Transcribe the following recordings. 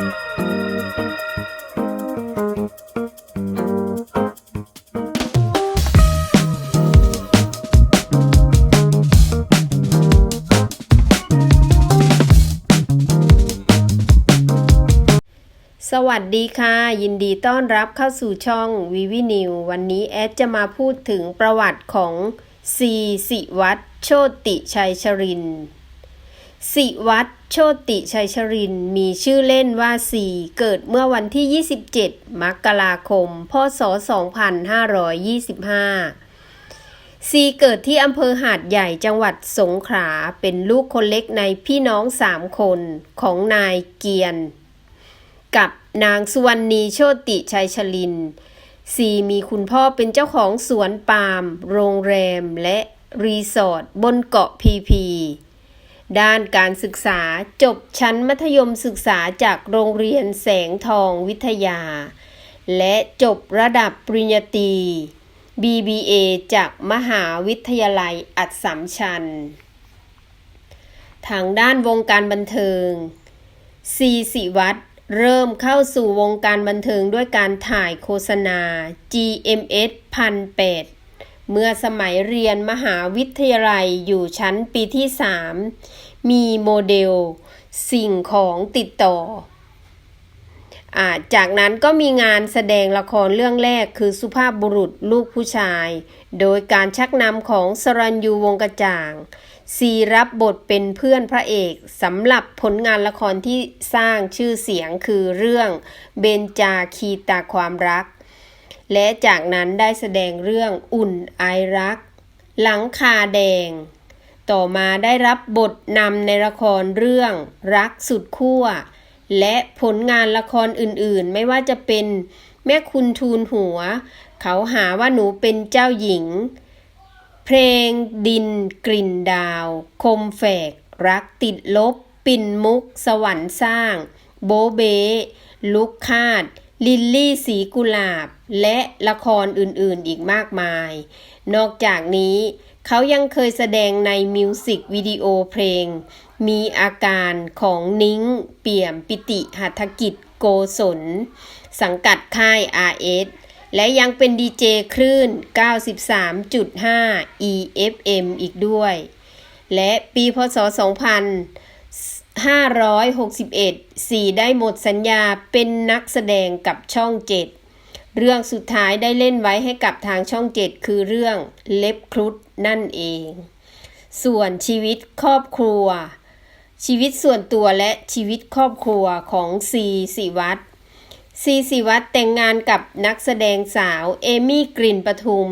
สวัสดีค่ะ ยินดีต้อนรับเข้าสู่ช่องวิวินิววันนี้แอดจะมาพูดถึงประวัติของซีสิวัตรโชติชัยชรินทร์ สิวัตโชติชัยชริน มีชื่อเล่นว่าสีเกิดเมื่อวันที่ 27 มกราคม พศ 2525ซีเกิดที่อำเภอหาดใหญ่จังหวัดสงขลา เป็นลูกคนเล็กในพี่น้องสามคนของนายเกียรติกับนางสุวรรณีโชติชัยชลินซีมีคุณพ่อเป็นเจ้าของสวนปาล์ม โรงแรม และรีสอร์ทบนเกาะพีพี ด้านการศึกษาจบชั้นมัธยมศึกษาจากโรงเรียนแสงทองวิทยา และจบระดับปริญญาตรี BBA จากมหาวิทยาลัยอัสสัมชัญ ทางด้านวงการบันเทิงซีสิวัตรเริ่มเข้าสู่วงการบันเทิงด้วยการถ่ายโฆษณา GMS พันแปด เมื่อสมัยเรียนมหาวิทยาลัยอยู่ชั้นปีที่ 3 มีโมเดล สิ่งของติดต่ออาจากนั้นก็มีงานแสดงละครเรื่องแรกคือสุภาพบุรุษลูกผู้ชาย โดยการชักนำของสรัญยูวงกระจ่าง ซีรับบทเป็นเพื่อนพระเอกสำหรับผลงานละครที่สร้างชื่อเสียงคือเรื่องเบนจาคีตาความรัก และจากนั้นได้แสดงเรื่องอุ่นไอรัก หลังคาแดง ต่อมาได้รับบทนำในละครเรื่องรักสุดขั้วและผลงานละครอื่นๆ ไม่ว่าจะเป็นแม่คุณทูลหัว เขาหาว่าหนูเป็นเจ้าหญิง เพลงดินกลิ่นดาว คมแฝก รักติดลบ ปิ่นมุก สวรรค์สร้าง โบเบลุกคาด ลิลลี่สีกุหลาบ และละครอื่นๆอีกมากมาย นอกจากนี้ เขายังเคยแสดงในมิวสิกวิดีโอเพลง มีอาการของนิ้ง เปี่ยมปิติหัตถกิจโกศล สังกัดค่าย RS และยังเป็นดีเจคลื่น 93.5 EFM อีกด้วย และปีพศ 2000 2561 สีได้หมดสัญญาเป็นนักแสดงกับช่อง7เรื่องสุดท้ายได้เล่นไว้ให้กับทางช่อง7คือเรื่องเล็บครุฑนั่นเอง ส่วนชีวิตครอบครัว ชีวิตส่วนตัวและชีวิตครอบครัวของซีสิวัตรซีสิวัตรแต่งงานกับนักแสดงสาวเอมี่กลิ่นปทุม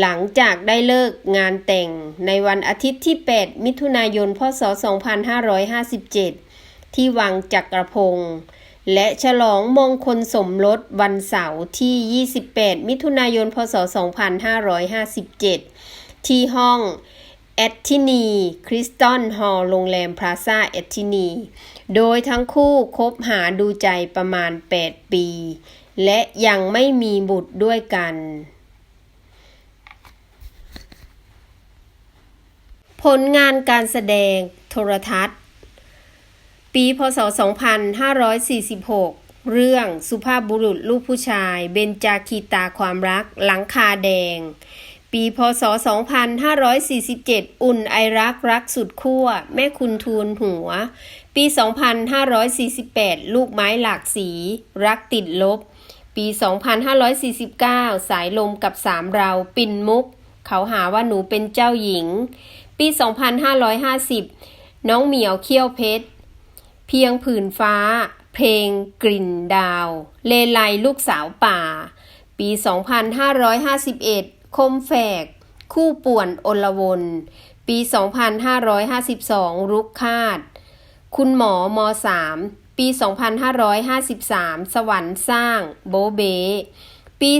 หลังจากได้เลิกงานแต่งในวันอาทิตย์ที่ 8 มิถุนายน พศ 2557 ที่วังจักรพงศ์และฉลองมงคลสมรสวันเสาร์ที่ 28 มิถุนายน พศ 2557 ที่ห้องแอตทินี คริสตันฮอลล์โรงแรมพลาซาแอตทินี โดยทั้งคู่คบหาดูใจประมาณ 8 ปี และยังไม่มีบุตรด้วยกัน ผลงานการแสดงโทรทัศน์ ปี พศ 2546 เรื่องสุภาพบุรุษลูกผู้ชาย เบนจาคีตาความรัก หลังคาแดง ปี พศ 2547 อุ่นไอรักรักสุดขั้ว แม่คุณทูลหัว ปี 2548 ลูกไม้หลากสี รักติดลบ ปี 2549 สายลมกับสามเรา ปิ่นมุก เขาหาว่าหนูเป็นเจ้าหญิง ปี 2550 น้องเหมียวเขี้ยวเพชร เพียงผืนฟ้า เพลงกลิ่นดาว เลไลลูกสาวป่า ปี 2551 คมแฝก คู่ป่วนอลวนปี 2552 รุกคาด คุณหมอม 3 ปี 2553 สวรรค์สร้าง โบเบ ปี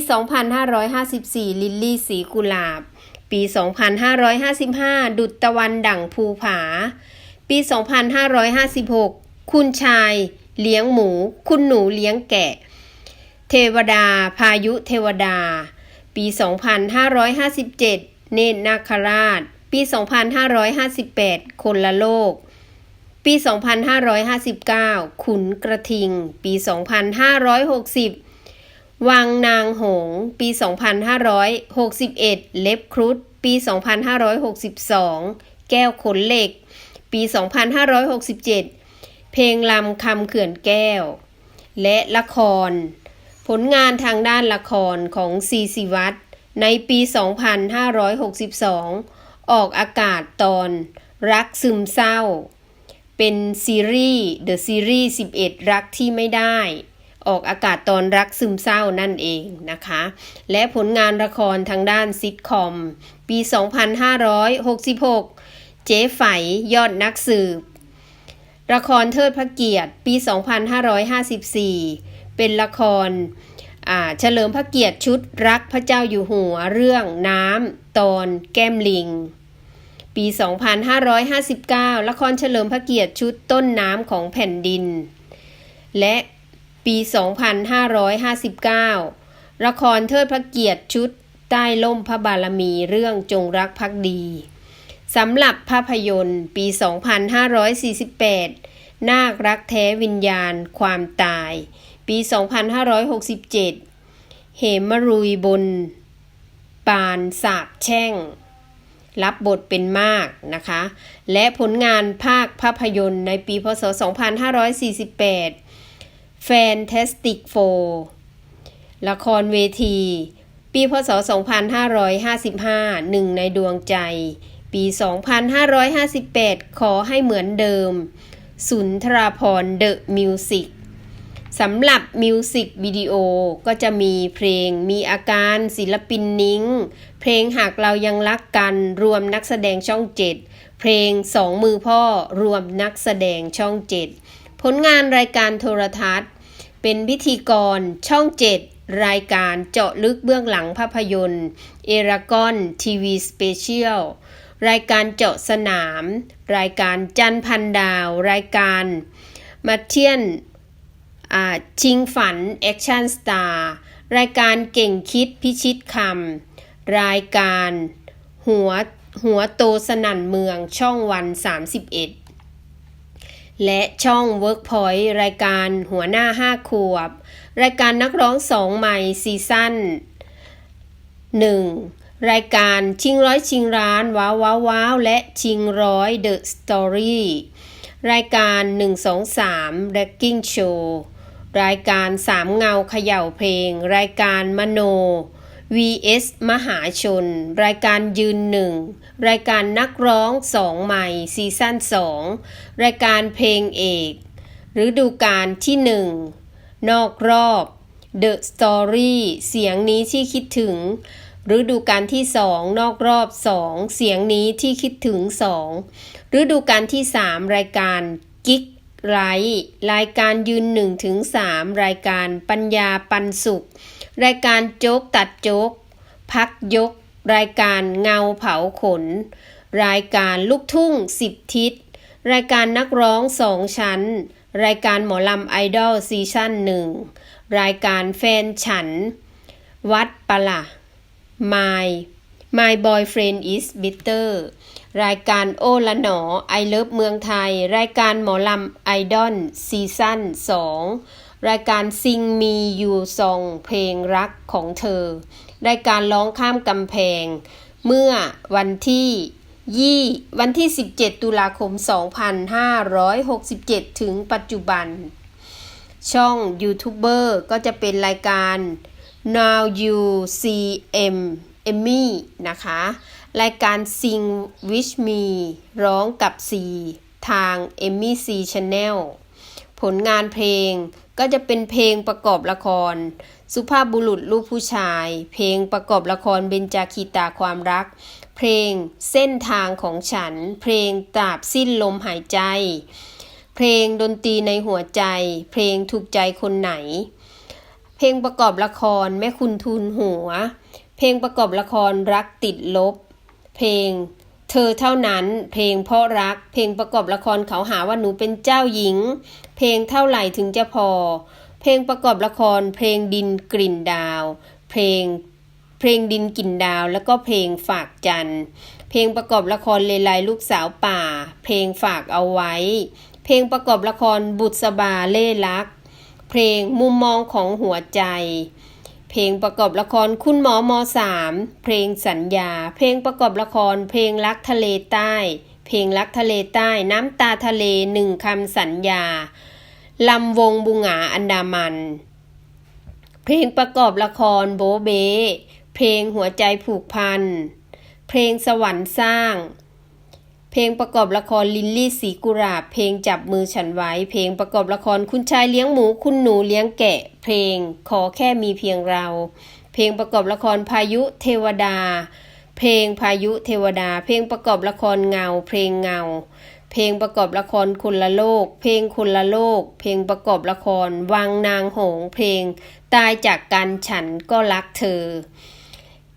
2554 ลิลลี่สีกุหลาบ ปี 2555 ดุจตะวันดั่งภูผา ปี 2556 คุณชาย เลี้ยงหมู คุณหนูเลี้ยงแกะ เทวดา พายุเทวดา ปี 2557 เนตรนาคราช ปี 2558 คนละโลก ปีปี2559 ขุนกระทิง ปี 2560 วังนางหง ปี 2561 เล็บครุฑ ปี 2562 แก้วขนเหล็ก ปี 2567 เพลงลำคำเขื่อนแก้ว และละคร ผลงานทางด้านละครของซีซีวัตในปี 2562 ออกอากาศตอนรักซึมเศร้า เป็นซีรีส์ The Series 11 รักที่ไม่ได้ ออกอากาศตอนรักซึมเศร้านั่นเองนะคะ และผลงานละครทางด้านซิทคอม ปี 2566 เจ๊ไฝยอดนักสืบ ละครเทิดพระเกียรติปี 2554 เป็นละครเฉลิมพระเกียรติชุดรักพระเจ้าอยู่หัวเรื่องน้ำตอนแก้มลิง ปี 2559 ละครเฉลิมพระเกียรติชุดต้นน้ำของแผ่นดิน และ ปี 2559 ละครเทิดพระเกียรติชุดใต้ล่มพระบารมีเรื่องจงรักภักดีสำหรับภาพยนตร์ปี 2548 นาครักแท้วิญญาณความตาย ปี 2567 เหมรุยบน ปานสาบแช่ง รับบทเป็นมากนะคะ และผลงานภาคภาพยนตร์ในปีพศ 2548 Fantastic Four ละครเวที ปีพศ 2555หนึ่งในดวงใจ ปี 2558 ขอให้เหมือนเดิม สุนทราพรเดอะมิวสิกสำหรับมิวสิกวิดีโอก็จะมีเพลงมีอาการศิลปินนิ้ง เพลงหากเรายังรักกันรวมนักแสดงช่องเจ็ดเพลงสองมือพ่อรวมนักแสดงช่องเจ็ด ผลงานรายการโทรทัศน์ เป็นพิธีกรช่องเจ็ดรายการเจาะลึกเบื้องหลังภาพยนตร์ เอรากอนทีวีสเปเชียลรายการเจาะสนาม รายการจันพันดาว รายการมาเทียนชิงฝันแอคชั่นสตาร์รายการเก่งคิดพิชิตคำรายการหัวหัวโตสนั่นเมืองช่องวัน 31 และช่อง Workpoint รายการหัวหน้า 5 ขวบ รายการนักร้องสองใหม่ซีซั่น 1 รายการชิงร้อยชิงร้านว้าวว้าววาวและชิงร้อยเดอะสตอรี่รายการ 123 r a c k i n g Show รายการสามเงาเขย่าเพลง รายการมโน vs มหาชน รายการยืนหนึ่งรายการนักร้องสองใหม่ซีซั่นสองรายการเพลงเอกฤดูกาลที่หนึ่งนอกรอบ The Story เสียงนี้ที่คิดถึงฤดูกาลที่สองนอกรอบสองเสียงนี้ที่คิดถึงสองฤดูกาลที่สามรายการกิ๊กไรรายการยืนหนึ่งถึงสามรายการปัญญาปันสุข รายการโจ๊กตัดโจ๊ก พักยก รายการเงาเผาขน รายการลูกทุ่งสิบทิศ รายการนักร้องสองชั้น รายการหมอลำไอดอลซีซั่นหนึ่ง รายการแฟนฉัน วัดปะละ My My Boyfriend is Bitter รายการโอละหนอไอเลิฟเมืองไทย รายการหมอลำไอดอลซีซั่น2 รายการซิงมียูซองเพลงรักของเธอ รายการร้องข้ามกำแพง เมื่อวันที่ยี่วันที่ 17 ตุลาคม 2567 ถึงปัจจุบัน ช่องยูทูบเบอร์ก็จะเป็นรายการ Now You See M Emmy นะคะ รายการ Sing With Me ร้องกับ C ทาง Emmy C Channel ผลงานเพลง ก็จะเป็นเพลงประกอบละคร สุภาพบุรุษลูกผู้ชาย เพลงประกอบละครเบญจาคีตาความรัก เพลงเส้นทางของฉัน เพลงตราบสิ้นลมหายใจ เพลงดนตรีในหัวใจ เพลงถูกใจคนไหน เพลงประกอบละครแม่คุณทูลหัว เพลงประกอบละครรักติดลบ เพลง เธอเท่านั้น เพลงเพราะรัก เพลงประกอบละครเขาหาว่าหนูเป็นเจ้าหญิง เพลงเท่าไหร่ถึงจะพอ เพลงประกอบละคร เพลงดินกลิ่นดาว เพลงเพลงดินกลิ่นดาว แล้วก็เพลงฝากจันเพลงประกอบละครเลไลลูกสาวป่า เพลงฝากเอาไว้ เพลงประกอบละครบุษบาเล่ลัก เพลงมุมมองของหัวใจ เพลงประกอบละครคุณหมอมสามเพลงสัญญา เพลงประกอบละคร เพลงรักทะเลใต้ เพลงรักทะเลใต้ น้ำตาทะเลหนึ่งคำสัญญาลำวงบุงหงาอันดามัน เพลงประกอบละครโบเบเพลงหัวใจผูกพัน เพลงสวรรค์สร้าง เพลงประกอบละครลินลี่สีกุหลาบ เพลงจับมือฉันไว้ เพลงประกอบละครคุณชายเลี้ยงหมู คุณหนูเลี้ยงแกะ เพลงขอแค่มีเพียงเรา เพลงประกอบละครพายุเทวดา เพลงพายุเทวดา เพลงประกอบละครเงา เพลงเงา เพลงประกอบละครคนละโลก เพลงคนละโลก เพลงประกอบละครวังนางหงส์เพลงตายจากกันฉันก็รักเธอ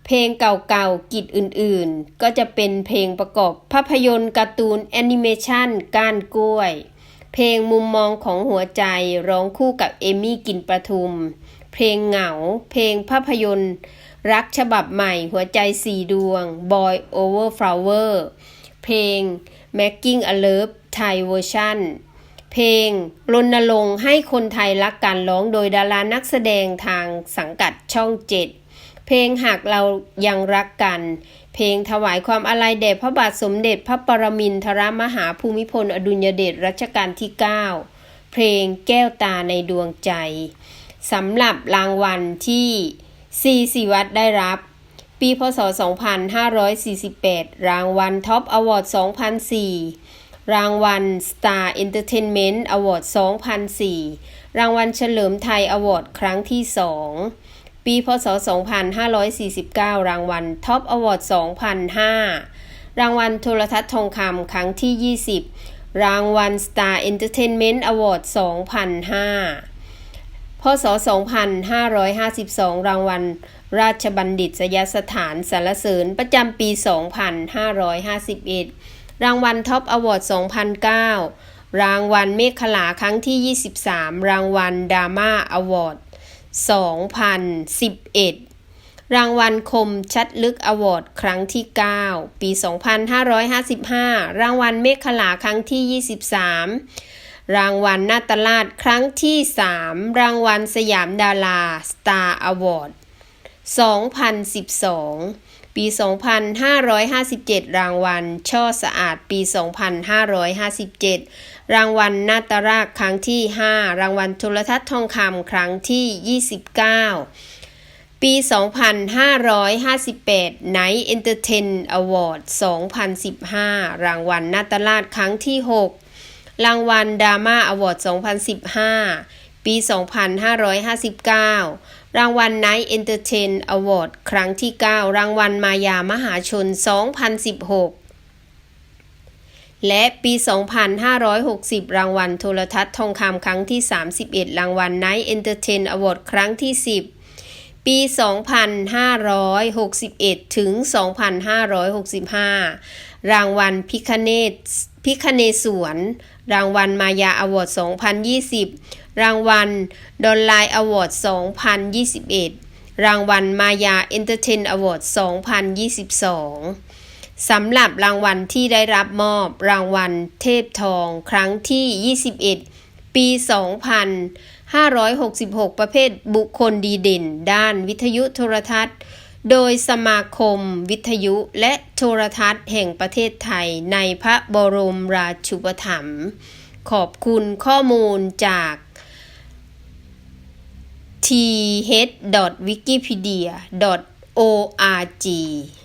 เพลงเก่าๆ กิจอื่นๆ ก็จะเป็นเพลงประกอบภาพยนตร์การ์ตูนแอนิเมชันก้านกล้วย เพลงมุมมองของหัวใจร้องคู่กับเอมี่กินประทุม เพลงเหงา เพลงภาพยนตร์ รักฉบับใหม่หัวใจสีดวง Boy Over Flower เพลง Making a Love Thai Version เพลงรณรงค์ให้คนไทยรักกันร้องโดยดารานักแสดงทางสังกัดช่องเจ็ด เพลงหากเรายังรักกัน เพลงถวายความอาลัยแด่พระบาทสมเด็จพระปรมินทรมหาภูมิพลอดุลยเดชรัชกาลที่ 9 เพลงแก้วตาในดวงใจสำหรับรางวัลที่ซีสิวัตได้รับ ปีพศ 2548 รางวัลท็อปอวอร์ด2004 รางวัล Star Entertainment Award 2004 รางวัลเฉลิมไทยอวอร์ดครั้งที่ 2 ปี พศ 2549 รางวัลท็อปอวอร์ด2005 รางวัลโทรทัศน์ทองคำครั้งที่ 20 รางวัล Star Entertainment Award 2005 พศ 2552 รางวัลราชบัณฑิตยสถานสารเสริญประจำปี 2551 รางวัลท็อปอวอร์ด2009 รางวัลเมฆขลาครั้งที่ 23 รางวัลดราม่าอวอร์ด 2011 รางวัลคมชัดลึกอวอร์ดครั้งที่ 9 ปี 2555 รางวัลเมฆขลาครั้งที่ 23 รางวัลนาตลาดครั้งที่ 3 รางวัลสยามดาราสตาร์อวอร์ด2012 ปี 2557 รางวัล ช่อสะอาด ปี 2557 รางวัลนาตราครั้งที่ 5 รางวัลโทรทัศน์ทองคำครั้งที่ 29 ปี 2558 Night Entertain Award 2015 รางวัลนาตราชครั้งที่ 6 รางวัลดราม่าอวอร์ด 2015 ปี 2559 รางวัล Night Entertain Award ครั้งที่ 9 รางวัลมายามหาชน 2016 และปี 2560 รางวัลโทรทัศน์ทองคำครั้งที่ 31 รางวัล Night Entertain Award ครั้งที่ 10 ปี 2561 ถึง 2565 รางวัลพิคเนตพิคเนสวน รางวัลมายาอวอร์ด 2020 รางวัลดอนไลน์อวอร์ด2021 รางวัลมายาเอนเตอร์เทนอวอร์ด2022 สำหรับรางวัลที่ได้รับมอบรางวัลเทพทองครั้งที่ 21 ปี 2566 ประเภทบุคคลดีเด่น ด้านวิทยุโทรทัศน์ โดยสมาคมวิทยุและโทรทัศน์แห่งประเทศไทยในพระบรมราชูปถัมภ์ขอบคุณข้อมูลจาก th.wikipedia.org